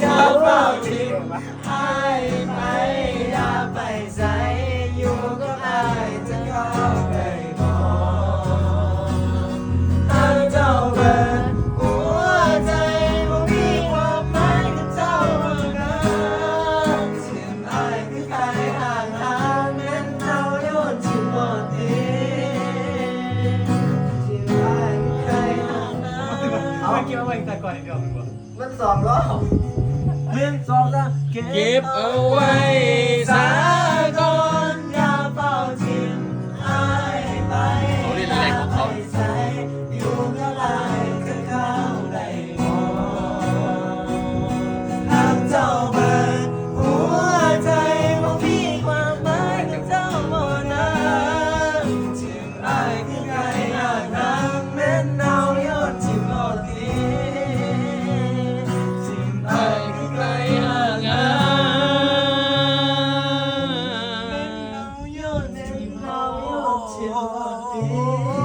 อย่าเฝ้าทิ้งให้ไป เก็บเอาไว้แต่ก่อนเดียวมันสองรอบ เมื่อสองแล้วเก็บเอาไว้ Chào.